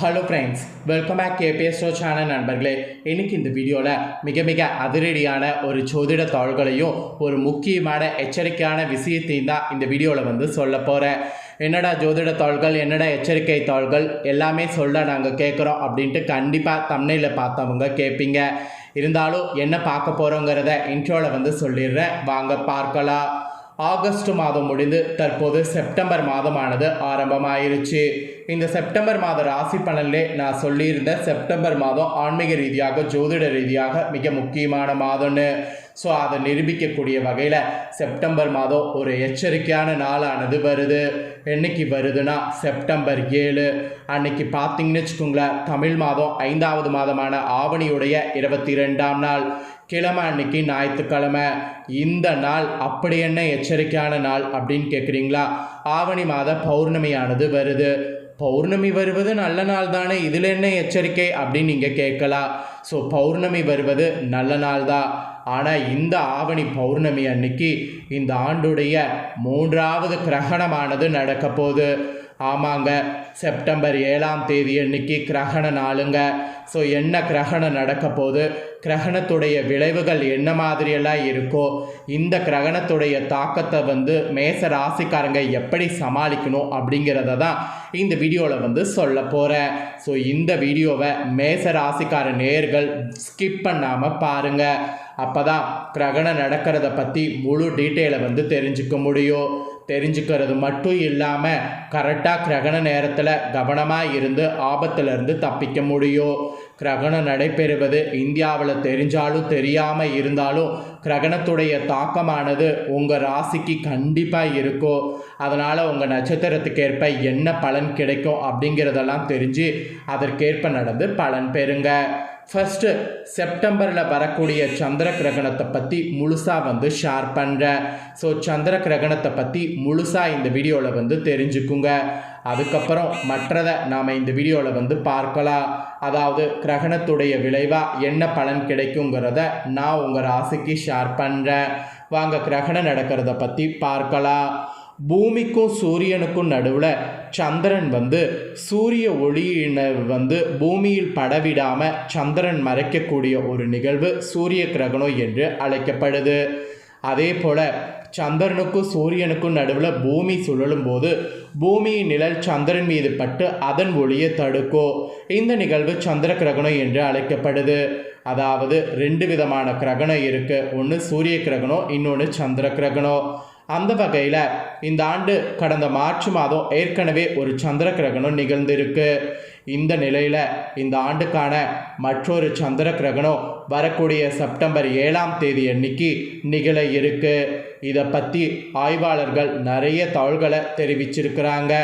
Hello friends welcome back KPS channel நண்பர்களே. இன்றைக்கி இந்த வீடியோவில் மிக மிக அதிரடியான ஒரு ஜோதிட தாள்களையும் ஒரு முக்கியமான எச்சரிக்கையான விஷயத்தையும் தான் இந்த வீடியோவில் வந்து சொல்ல போகிறேன் என்னடா ஜோதிட தாள்கள் என்னடா எச்சரிக்கை தாள்கள் எல்லாமே சொல்ல நாங்கள் கேட்குறோம் அப்படின்ட்டு கண்டிப்பாக தமிழில் பார்த்தவங்க கேட்பீங்க இருந்தாலும் என்ன பார்க்க போகிறோங்கிறத இன்ட்ரோவில் வந்து சொல்லிடுறேன். வாங்க பார்க்கலாம். ஆகஸ்ட் மாதம் முடிந்து தற்போது செப்டம்பர் மாதமானது ஆரம்பமாயிருச்சு. இந்த செப்டம்பர் மாத ராசி பலனிலே நான் சொல்லியிருந்த செப்டம்பர் மாதம் ஆன்மீக ரீதியாக ஜோதிட ரீதியாக மிக முக்கியமான மாதம்னு. ஸோ அதை நிரூபிக்கக்கூடிய வகையில் செப்டம்பர் மாதம் ஒரு எச்சரிக்கையான நாளானது வருது. என்னைக்கு வருதுன்னா செப்டம்பர் ஏழு. அன்னைக்கு பார்த்தீங்கன்னு வச்சுக்கோங்களேன் தமிழ் மாதம் ஐந்தாவது மாதமான ஆவணியுடைய இருபத்தி ரெண்டாம் நாள். கிழமை அன்னைக்கு ஞாயிற்றுக்கிழமை. இந்த நாள் அப்படி என்ன எச்சரிக்கையான நாள் அப்படின்னு கேட்குறீங்களா ஆவணி மாத பௌர்ணமியானது வருது. பௌர்ணமி வருவது நல்ல நாள் தானே? இதில் என்ன எச்சரிக்கை அப்படின்னு நீங்கள் கேட்கலாம். ஸோ பௌர்ணமி வருவது நல்ல நாள் தான். ஆனால் இந்த ஆவணி பௌர்ணமி அன்னைக்கு இந்த ஆண்டுடைய மூன்றாவது கிரகணமானது நடக்க போகுது ஆமாங்க. செப்டம்பர் ஏழாம் தேதி அன்னைக்கு கிரகண நாளுங்க. ஸோ என்ன கிரகணம் நடக்க போது கிரகணத்துடைய விளைவுகள் என்ன மாதிரியெல்லாம் இருக்கோ இந்த கிரகணத்துடைய தாக்கத்தை வந்து மேச ராசிக்காரங்க எப்படி சமாளிக்கணும் அப்படிங்கிறத தான் இந்த வீடியோவில் வந்து சொல்ல போகிறேன் ஸோ இந்த வீடியோவை மேச ராசிக்கார நேர்கள் ஸ்கிப் பண்ணாமல் பாருங்கள் அப்போ தான் கிரகணம் நடக்கிறத பற்றி முழு டீட்டெயிலை வந்து தெரிஞ்சுக்க முடியும். தெரிஞ்சுக்கிறது மட்டும் இல்லாமல் கரெக்டாக கிரகண நேரத்தில் கவனமாக இருந்து ஆபத்திலிருந்து தப்பிக்க முடியும். கிரகணம் நடைபெறுவது இந்தியாவில் தெரிஞ்சாலும் தெரியாமல் இருந்தாலும் கிரகணத்துடைய தாக்கமானது உங்கள் ராசிக்கு கண்டிப்பாக இருக்கும். அதனால் உங்கள் நட்சத்திரத்துக்கு ஏற்ப என்ன பலன் கிடைக்கும் அப்படிங்கிறதெல்லாம் தெரிஞ்சு அதற்கேற்ப நடந்து பலன் பெறுங்க. ஃபஸ்ட்டு செப்டம்பரில் வரக்கூடிய சந்திர கிரகணத்தை பற்றி முழுசாக வந்து ஷேர் பண்ணுறேன் ஸோ சந்திர கிரகணத்தை பற்றி முழுசாக இந்த வீடியோவில் வந்து தெரிஞ்சுக்குங்க. அதுக்கப்புறம் மற்றதை நாம் இந்த வீடியோவில் வந்து பார்க்கலாம். அதாவது கிரகணத்துடைய விளைவாக என்ன பலன் கிடைக்குங்கிறத நான் உங்கள் ராசிக்கு ஷேர் பண்ணுறேன் வாங்க கிரகணம் நடக்கிறத பற்றி பார்க்கலாம். பூமிக்கும் சூரியனுக்கும் நடுவில் சந்திரன் வந்து சூரிய ஒளியினை வந்து பூமியில் படவிடாமல் சந்திரன் மறைக்கக்கூடிய ஒரு நிகழ்வு சூரிய கிரகணம் என்று அழைக்கப்படுது. அதே போல் சந்திரனுக்கும் சூரியனுக்கும் நடுவில் பூமி சுழலும் போது பூமியின் நிழல் சந்திரன் மீது பட்டு அதன் ஒளியை தடுக்கும். இந்த நிகழ்வு சந்திர கிரகணம் என்று அழைக்கப்படுது. அதாவது ரெண்டு விதமான கிரகணம் இருக்குது ஒன்று சூரிய கிரகணம் இன்னொன்று சந்திர கிரகணம். அந்த வகையில் இந்த ஆண்டு கடந்த மார்ச் மாதம் ஏற்கனவே ஒரு சந்திர கிரகணம் நிகழ்ந்திருக்கு. இந்த நிலையில் இந்த ஆண்டுக்கான மற்றொரு சந்திர கிரகணம் வரக்கூடிய செப்டம்பர் ஏழாம் தேதி அன்னைக்கு நிகழ இருக்கு. இதை பற்றி ஆய்வாளர்கள் நிறைய தகவல்களை தெரிவிச்சிருக்கிறாங்க.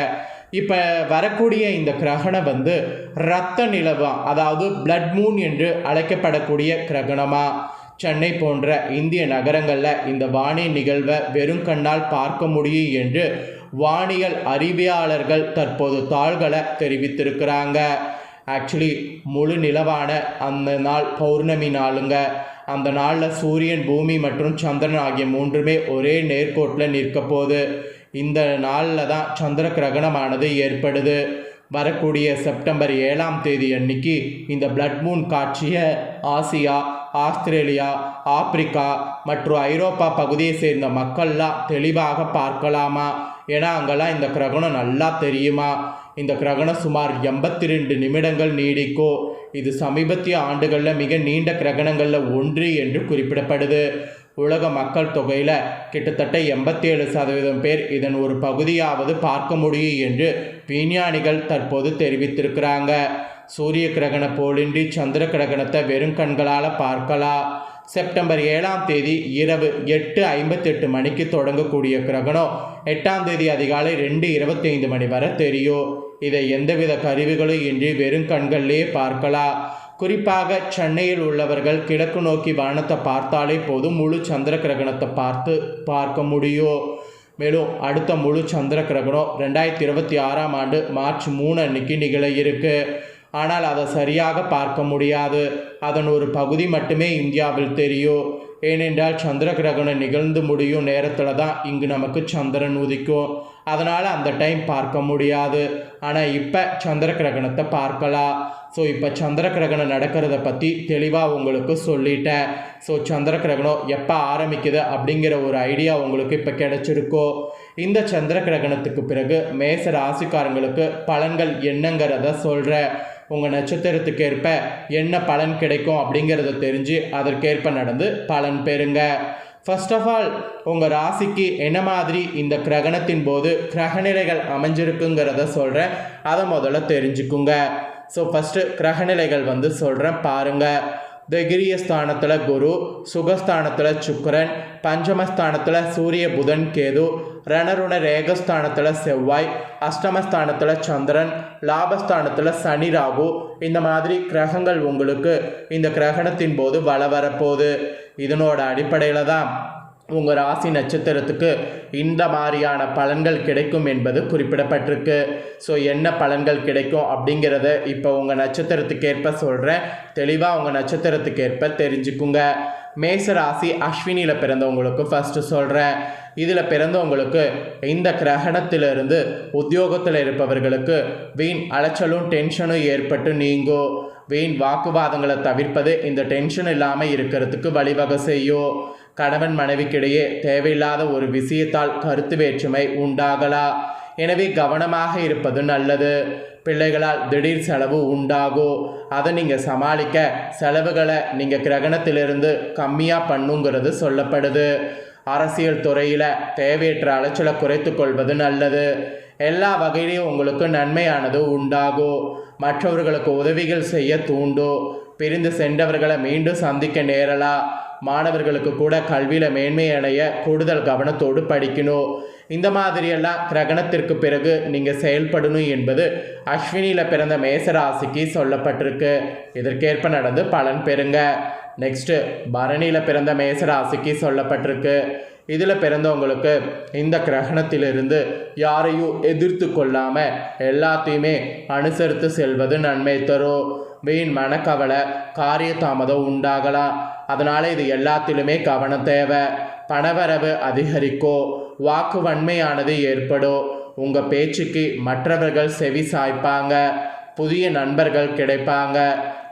இப்போ வரக்கூடிய இந்த கிரகணம் வந்து இரத்த நிலவா அதாவது பிளட் மூன் என்று அழைக்கப்படக்கூடிய கிரகணமாக சென்னை போன்ற இந்திய நகரங்களில் இந்த வானி நிகழ்வை வெறும் கண்ணால் பார்க்க முடியும் என்று வானியல் அறிவியலாளர்கள் தற்போது தாள்களை தெரிவித்திருக்கிறாங்க. ஆக்சுவலி முழு நிலவான அந்த நாள் பௌர்ணமி நாளுங்க. அந்த நாளில் சூரியன் பூமி மற்றும் சந்திரன் ஆகிய மூன்றுமே ஒரே நேர்கோட்டில் நிற்க போகுது. இந்த நாளில் தான் சந்திர கிரகணமானது ஏற்படுது. வரக்கூடிய செப்டம்பர் ஏழாம் தேதி அன்னைக்கு இந்த பிளட் மூன் காட்சியை ஆசியா ஆஸ்திரேலியா ஆப்பிரிக்கா மற்றும் ஐரோப்பா பகுதியை சேர்ந்த மக்கள்லாம் தெளிவாக பார்க்கலாமா? ஏன்னா அங்கெல்லாம் இந்த கிரகணம் நல்லா தெரியுமா? இந்த கிரகணம் சுமார் எண்பத்தி ரெண்டு நிமிடங்கள் நீடிக்கும். இது சமீபத்திய ஆண்டுகளில் மிக நீண்ட கிரகணங்களில் ஒன்று என்று குறிப்பிடப்படுது. உலக மக்கள் தொகையில் கிட்டத்தட்ட எண்பத்தி ஏழு சதவீதம் பேர் இதன் ஒரு பகுதியாவது பார்க்க முடியும் என்று விஞ்ஞானிகள் தற்போது தெரிவித்திருக்கிறாங்க. சூரிய கிரகண போலின்றி சந்திர கிரகணத்தை வெறும் கண்களால் பார்க்கலாம் செப்டம்பர் ஏழாம் தேதி இரவு எட்டு ஐம்பத்தெட்டு மணிக்கு தொடங்கக்கூடிய கிரகணம் எட்டாம் தேதி அதிகாலை ரெண்டு இருபத்தைந்து மணி வரை தெரியும். இதை எந்தவித கருவிகளும் இன்றி வெறும் கண்கள்லேயே பார்க்கலாம் குறிப்பாக சென்னையில் உள்ளவர்கள் கிழக்கு நோக்கி வானத்தை பார்த்தாலே போதும் முழு சந்திர கிரகணத்தை பார்த்து பார்க்க முடியும். மேலும் அடுத்த முழு சந்திர கிரகணம் ரெண்டாயிரத்தி இருபத்தி ஆறாம் ஆண்டு மார்ச் மூணு அன்னைக்கு நிகழ இருக்குது ஆனால் அதை சரியாக பார்க்க முடியாது. அதன் ஒரு பகுதி மட்டுமே இந்தியாவில் தெரியும். ஏனென்றால் சந்திர கிரகணம் நிகழ்ந்து முடியும் நேரத்தில் தான் இங்கு நமக்கு சந்திரன் உதிக்கும். அதனால் அந்த டைம் பார்க்க முடியாது. ஆனால் இப்போ சந்திர கிரகணத்தை பார்க்கலாம். ஸோ இப்போ சந்திர கிரகணம் நடக்கிறத பற்றி தெளிவாக உங்களுக்கு சொல்லிட்டேன். ஸோ சந்திர கிரகணம் எப்போ ஆரம்பிக்குது அப்படிங்கிற ஒரு ஐடியா உங்களுக்கு இப்போ கிடச்சிருக்கோ. இந்த சந்திர கிரகணத்துக்கு பிறகு மேச ராசிக்காரங்களுக்கு பலன்கள் என்னங்கிறத சொல்கிறேன் உங்கள் நட்சத்திரத்துக்கு ஏற்ப என்ன பலன் கிடைக்கும் அப்படிங்கிறத தெரிஞ்சு அதற்கேற்ப நடந்து பலன் பெறுங்க. ஃபர்ஸ்ட் ஆஃப் ஆல் உங்கள் ராசிக்கு என்ன மாதிரி இந்த கிரகணத்தின் போது கிரகநிலைகள் அமைஞ்சிருக்குங்கிறத சொல்கிறேன் அதை முதல்ல தெரிஞ்சுக்குங்க. ஸோ ஃபஸ்ட்டு கிரகநிலைகள் வந்து சொல்கிறேன் பாருங்கள் தைகிரிய ஸ்தானத்தில் குரு சுகஸ்தானத்தில் சுக்கரன் பஞ்சமஸ்தானத்தில் சூரிய புதன் கேது ரணருண ரேகஸ்தானத்தில் செவ்வாய் அஷ்டமஸ்தானத்தில் சந்திரன் லாபஸ்தானத்தில் சனி ராகு இந்த மாதிரி கிரகங்கள் உங்களுக்கு இந்த கிரகணத்தின் போது வள வரப்போகுது இதனோட அடிப்படையில் தான் உங்கள் ராசி நட்சத்திரத்துக்கு இந்த மாதிரியான பலன்கள் கிடைக்கும் என்பது குறிப்பிடப்பட்டிருக்கு. ஸோ என்ன பலன்கள் கிடைக்கும் அப்படிங்கிறத இப்போ உங்கள் நட்சத்திரத்துக்கு ஏற்ப சொல்கிறேன் தெளிவாக உங்கள் நட்சத்திரத்துக்கு ஏற்ப தெரிஞ்சுக்குங்க. மேச ராசி அஸ்வினியில் பிறந்தவங்களுக்கு ஃபஸ்ட்டு சொல்கிறேன் இதில் பிறந்தவங்களுக்கு இந்த கிரகணத்திலிருந்து உத்தியோகத்தில் இருப்பவர்களுக்கு வீண் அலைச்சலும் டென்ஷனும் ஏற்பட்டு நீங்கும். வீண் வாக்குவாதங்களை தவிர்ப்பது இந்த டென்ஷன் இல்லாமல் இருக்கிறதுக்கு வழிவகை செய்யும். கணவன் மனைவிக்கிடையே தேவையில்லாத ஒரு விஷயத்தால் கருத்து வேற்றுமை உண்டாகலாம் எனவே கவனமாக இருப்பது நல்லது. பிள்ளைகளால் திடீர் செலவு உண்டாகும் அதை நீங்கள் சமாளிக்க செலவுகளை நீங்கள் கிரகணத்திலிருந்து கம்மியாக பண்ணுங்கிறது சொல்லப்படுது. அரசியல் துறையில் தேவையற்ற அலைச்சலை குறைத்து கொள்வது நல்லது. எல்லா வகையிலையும் உங்களுக்கு நன்மையானது உண்டாகும் மற்றவர்களுக்கு உதவிகள் செய்ய தூண்டும் பிரிந்து சென்றவர்களை மீண்டும் சந்திக்க நேரலாம் மாணவர்களுக்கு கூட கல்வியில் மேன்மை அடைய கூடுதல் கவனத்தோடு படிக்கணும். இந்த மாதிரியெல்லாம் கிரகணத்திற்கு பிறகு நீங்கள் செயல்படணும் என்பது அஸ்வினியில் பிறந்த மேசராசிக்கு சொல்லப்பட்டிருக்கு. இதற்கேற்ப நடந்து பலன் பெறுங்க. நெக்ஸ்ட்டு பரணியில் பிறந்த மேசராசிக்கு சொல்லப்பட்டிருக்கு. இதில் பிறந்தவங்களுக்கு இந்த கிரகணத்திலிருந்து யாரையும் எதிர்த்து கொள்ளாமல் எல்லாத்தையுமே அனுசரித்து செல்வது நன்மை தரும். வீண் மனக்கவலை காரிய தாமதம் உண்டாகலாம். அதனால் இது எல்லாத்திலுமே கவனம் தேவை. பணவரவு அதிகரிக்கும் வாக்கு வன்மையானது ஏற்படும் உங்கள் பேச்சுக்கு மற்றவர்கள் செவி சாய்ப்பாங்க புதிய நண்பர்கள் கிடைப்பாங்க.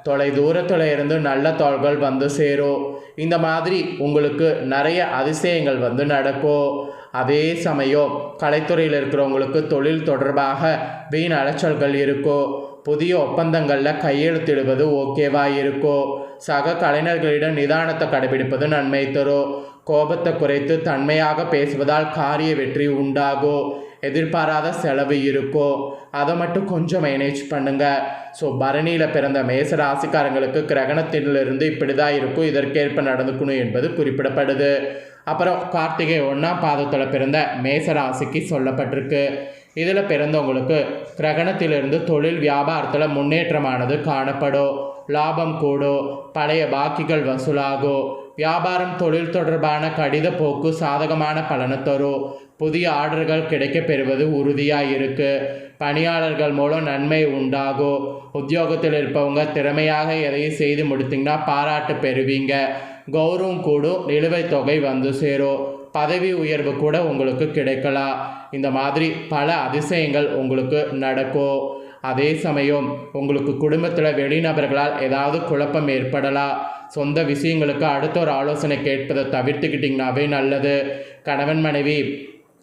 தொலை தூரத்தில் இருந்து நல்ல தோள்கள் வந்து சேரும் இந்த மாதிரி உங்களுக்கு நிறைய அதிசயங்கள் வந்து நடக்கும் அதே சமயம் கலைத்துறையில் இருக்கிறவங்களுக்கு தொழில் தொடர்பாக வீண் அலைச்சல்கள் இருக்கும் புதிய ஒப்பந்தங்களில் கையெழுத்திடுவது ஓகேவா இருக்கோ? சக கலைஞர்களிடம் நிதானத்தை கடைபிடிப்பது நன்மை தரும் கோபத்தை குறைத்து தன்மையாக பேசுவதால் காரிய வெற்றி உண்டாகும் எதிர்பாராத செலவு இருக்கோ? அதை மட்டும் கொஞ்சம் மேனேஜ் பண்ணுங்க. ஸோ பரணியில் பிறந்த மேச ராசிக்காரங்களுக்கு கிரகணத்திலிருந்து இப்படி தான் இருக்கும். இதற்கேற்ப நடந்துக்கணும் என்பது குறிப்பிடப்படுது. அப்புறம் கார்த்திகை ஒன்றாம் பாதத்தில் பிறந்த மேச ராசிக்கு சொல்லப்பட்டிருக்கு. இதில் பிறந்தவங்களுக்கு கிரகணத்திலிருந்து தொழில் வியாபாரத்தில் முன்னேற்றமானது காணப்படும். லாபம் கூடும் பழைய பாக்கிகள் வசூலாகும். வியாபாரம் தொழில் தொடர்பான கடித போக்கு சாதகமான பலனை தரும். புதிய ஆர்டர்கள் கிடைக்கப் பெறுவது உறுதியாக இருக்குது பணியாளர்கள் மூலம் நன்மை உண்டாகும். உத்தியோகத்தில் இருப்பவங்க திறமையாக எதையும் செய்து முடித்தீங்கன்னா பாராட்டு பெறுவீங்க. கௌரவம் கூடும் நிலுவைத் தொகை வந்து சேரும். பதவி உயர்வு கூட உங்களுக்கு கிடைக்கலாம் இந்த மாதிரி பல அதிசயங்கள் உங்களுக்கு நடக்கும் அதே சமயம் உங்களுக்கு குடும்பத்தில் வெளிநபர்களால் ஏதாவது குழப்பம் ஏற்படலாம் சொந்த விஷயங்களுக்கு அடுத்த ஒரு ஆலோசனை கேட்பதை தவிர்த்துக்கிட்டிங்கனாவே நல்லது. கணவன் மனைவி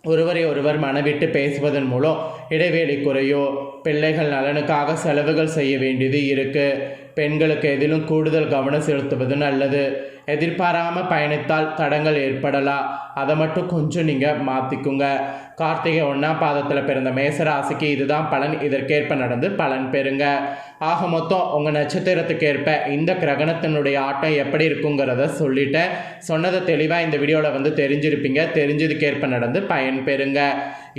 ஒருவரை ஒருவர் மனவிட்டு பேசுவதன் மூலம் இடைவேளை குறையோ? பிள்ளைகள் நலனுக்காக செலவுகள் செய்ய வேண்டியது இருக்குது பெண்களுக்கு எதிலும் கூடுதல் கவனம் செலுத்துவது நல்லது. எதிர்பாராமல் பயணித்தால் தடங்கள் ஏற்படலாம் அதை மட்டும் கொஞ்சம் நீங்கள் மாற்றிக்குங்க கார்த்திகை ஒன்றாம் பாதத்தில் பிறந்த மேசராசிக்கு இதுதான் பலன். இதற்கேற்ப நடந்து பலன் பெறுங்க. ஆக மொத்தம் உங்கள் நட்சத்திரத்துக்கு ஏற்ப இந்த கிரகணத்தினுடைய ஆட்டம் எப்படி இருக்குங்கிறத சொல்லிட்டேன். சொன்னதை தெளிவாக இந்த வீடியோவில் வந்து தெரிஞ்சிருப்பீங்க. தெரிஞ்சதுக்கேற்ப நடந்து பயன் பெறுங்க.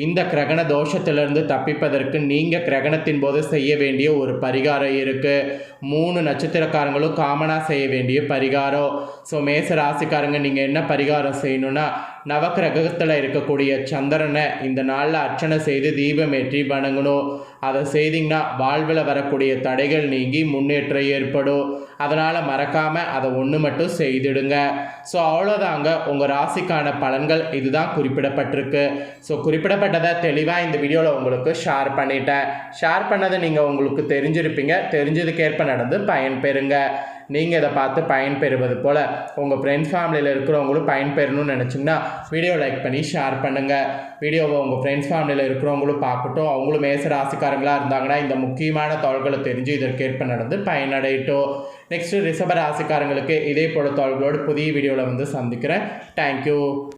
இந்த கிரகண தோஷத்திலிருந்து தப்பிப்பதற்கு நீங்கள் கிரகணத்தின் போது செய்ய வேண்டிய ஒரு பரிகாரம் இருக்குது மூணு நட்சத்திரக்காரங்களும் காமனாக செய்ய வேண்டிய பரிகாரம். ஸோ மேச ராசிக்காரங்க நீங்கள் என்ன பரிகாரம் செய்யணும்னா நவக்கிரகத்தில் இருக்கக்கூடிய சந்திரனை இந்த நாளில் அர்ச்சனை செய்து தீபம் ஏற்றி வணங்கணும். அதை செய்திங்கன்னா வாழ்வில் வரக்கூடிய தடைகள் நீங்கி முன்னேற்றம் ஏற்படும். அதனால் மறக்காமல் அதை ஒன்று மட்டும் செய்திடுங்க. ஸோ அவ்வளோதாங்க உங்கள் ராசிக்கான பலன்கள் இதுதான் குறிப்பிடப்பட்டிருக்கு. ஸோ குறிப்பிடப்பட்டதை தெளிவாக இந்த வீடியோவில் உங்களுக்கு ஷேர் பண்ணிட்டேன். ஷேர் பண்ணதை நீங்கள் உங்களுக்கு தெரிஞ்சிருப்பீங்க. தெரிஞ்சதுக்கேற்ப நடந்து பயன்பெறுங்க. நீங்கள் இதை பார்த்து பயன்பெறுவது போல் உங்கள் ஃப்ரெண்ட்ஸ் ஃபேமிலியில் இருக்கிறவங்களும் பயன்பெறணும்னு நினச்சிங்கன்னா வீடியோ லைக் பண்ணி ஷேர் பண்ணுங்கள் வீடியோவை உங்கள் ஃப்ரெண்ட்ஸ் ஃபேமிலியில் இருக்கிறவங்களும் பார்க்கட்டும். அவங்களும் மேச ராசிக்காரங்களாக இருந்தாங்கன்னா இந்த முக்கியமான தகவல்களை தெரிஞ்சு இதற்கேற்ப நடந்து பயனடையட்டும். நெக்ஸ்ட்டு ரிஷப ராசிக்காரங்களுக்கு இதே போல தகவல்களோடு புதிய வீடியோவில் வந்து சந்திக்கிறேன். தேங்க்யூ